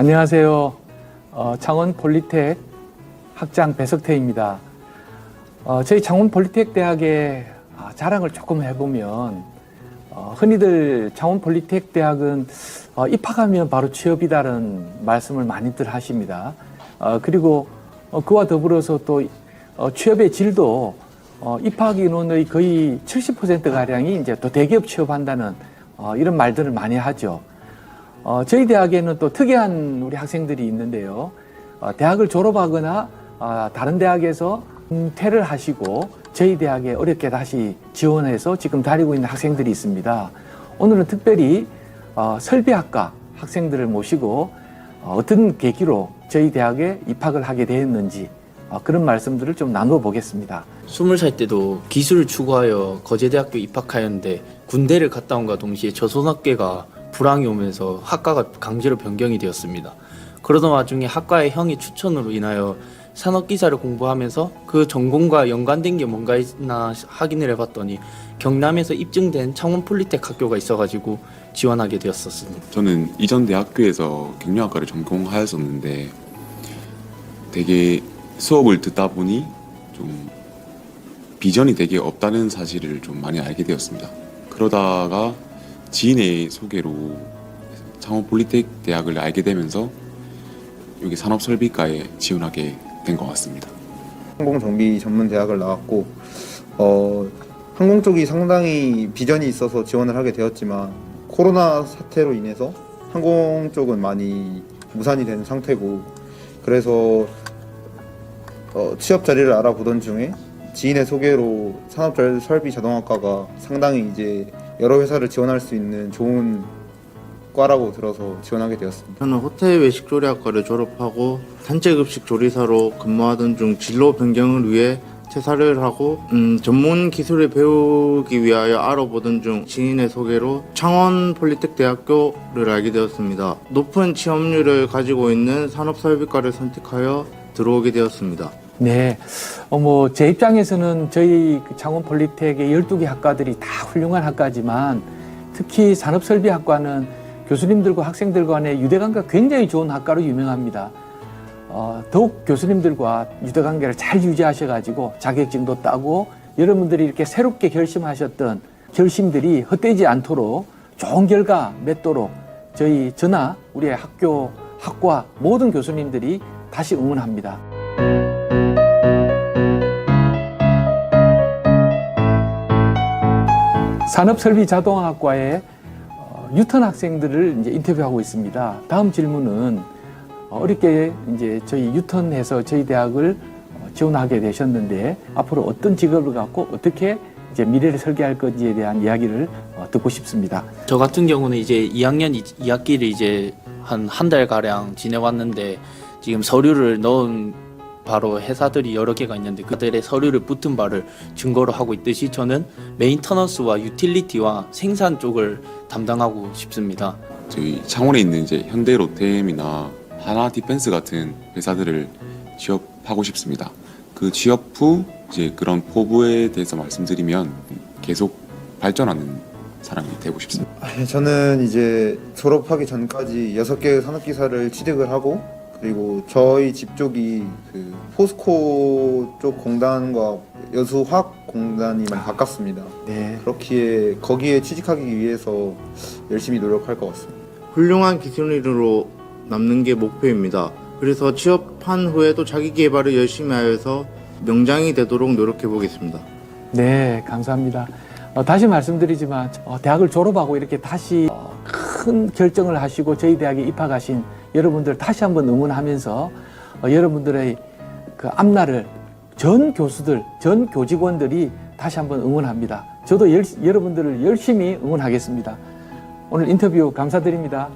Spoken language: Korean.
안녕하세요. 어, 창원 폴리텍 학장 배석태입니다. 어, 저희 창원 폴리텍 대학의 아, 자랑을 조금 해보면 어, 흔히들 창원 폴리텍 대학은 어, 입학하면 바로 취업이다는 말씀을 많이들 하십니다. 어, 그리고 어, 그와 더불어서 또 어, 취업의 질도 어, 입학 인원의 거의 70% 가량이 이제 또 대기업 취업한다는 어, 이런 말들을 많이 하죠. 어, 저희 대학에는 또 특이한 우리 학생들이 있는데요. 어, 대학을 졸업하거나 어, 다른 대학에서 은퇴를 하시고 저희 대학에 어렵게 다시 지원해서 지금 다니고 있는 학생들이 있습니다. 오늘은 특별히 어, 설비학과 학생들을 모시고 어, 어떤 계기로 저희 대학에 입학을 하게 되었는지 어, 그런 말씀들을 좀 나누어 보겠습니다. 스물 살 때도 기술을 추구하여 거제대학교 입학하였는데 군대를 갔다 온과 동시에 저소학계가 불황이 오면서 학과가 강제로 변경이 되었습니다. 그러던 와중에 학과의 형의 추천으로 인하여 산업기사를 공부하면서 그 전공과 연관된 게 뭔가 있나 확인을 해봤더니 경남에서 입증된 창원 폴리텍 학교가 있어가지고 지원하게 되었었습니다. 저는 이전 대학교에서 경영학과를 전공하였었는데 되게 수업을 듣다 보니 좀 비전이 되게 없다는 사실을 좀 많이 알게 되었습니다. 그러다가 지인의 소개로 창원 폴리텍 대학을 알게 되면서 여기 산업설비과에 지원하게 된 것 같습니다. 항공정비 전문 대학을 나왔고 어, 항공 쪽이 상당히 비전이 있어서 지원을 하게 되었지만 코로나 사태로 인해서 항공 쪽은 많이 무산이 된 상태고 그래서 어, 취업 자리를 알아보던 중에 지인의 소개로 산업설비 자동학과가 상당히 이제 여러 회사를 지원할 수 있는 좋은 과라고 들어서 지원하게 되었습니다. 저는 호텔 외식 조리학과를 졸업하고 단체급식 조리사로 근무하던 중 진로 변경을 위해 퇴사를 하고 음, 전문 기술을 배우기 위하여 알아보던 중 지인의 소개로 창원 폴리텍 대학교를 알게 되었습니다. 높은 취업률을 가지고 있는 산업설비과를 선택하여 들어오게 되었습니다. 네. 어, 뭐, 제 입장에서는 저희 그 창원 폴리텍의 12개 학과들이 다 훌륭한 학과지만 특히 산업설비학과는 교수님들과 학생들 간의 유대관계가 굉장히 좋은 학과로 유명합니다. 어, 더욱 교수님들과 유대관계를 잘 유지하셔가지고 자격증도 따고 여러분들이 이렇게 새롭게 결심하셨던 결심들이 헛되지 않도록 좋은 결과 맺도록 저희 전하 우리의 학교 학과 모든 교수님들이 다시 응원합니다. 산업설비 자동학과의 어, 유턴 학생들을 이제 인터뷰하고 있습니다. 다음 질문은 어렵게 이제 저희 유턴해서 저희 대학을 어, 지원하게 되셨는데 앞으로 어떤 직업을 갖고 어떻게 이제 미래를 설계할 건지에 대한 이야기를 어, 듣고 싶습니다. 저 같은 경우는 이제 2학년 2학기를 이제 한 한 달 가량 지내왔는데 지금 서류를 넣은 바로 회사들이 여러 개가 있는데 그들의 서류를 붙은 바를 증거로 하고 있듯이 저는 메인터넌스와 유틸리티와 생산 쪽을 담당하고 싶습니다. 저희 창원에 있는 이제 현대 로템이나 하나 디펜스 같은 회사들을 취업하고 싶습니다. 그 취업 후 이제 그런 포부에 대해서 말씀드리면 계속 발전하는 사람이 되고 싶습니다. 아, 저는 이제 졸업하기 전까지 여섯 개의 산업기사를 취득을 하고 그리고 저희 집 쪽이 그 포스코 쪽 공단과 여수화학공단이 많이 가깝습니다. 네. 그렇기에 거기에 취직하기 위해서 열심히 노력할 것 같습니다. 훌륭한 기술인으로 남는 게 목표입니다. 그래서 취업한 후에도 자기 개발을 열심히 하여서 명장이 되도록 노력해 보겠습니다. 네, 감사합니다. 어, 다시 말씀드리지만 어, 대학을 졸업하고 이렇게 다시 어, 큰 결정을 하시고 저희 대학에 입학하신 여러분들 다시 한번 응원하면서 어, 여러분들의 그 앞날을 전 교수들, 전 교직원들이 다시 한번 응원합니다. 저도 열, 여러분들을 열심히 응원하겠습니다. 오늘 인터뷰 감사드립니다.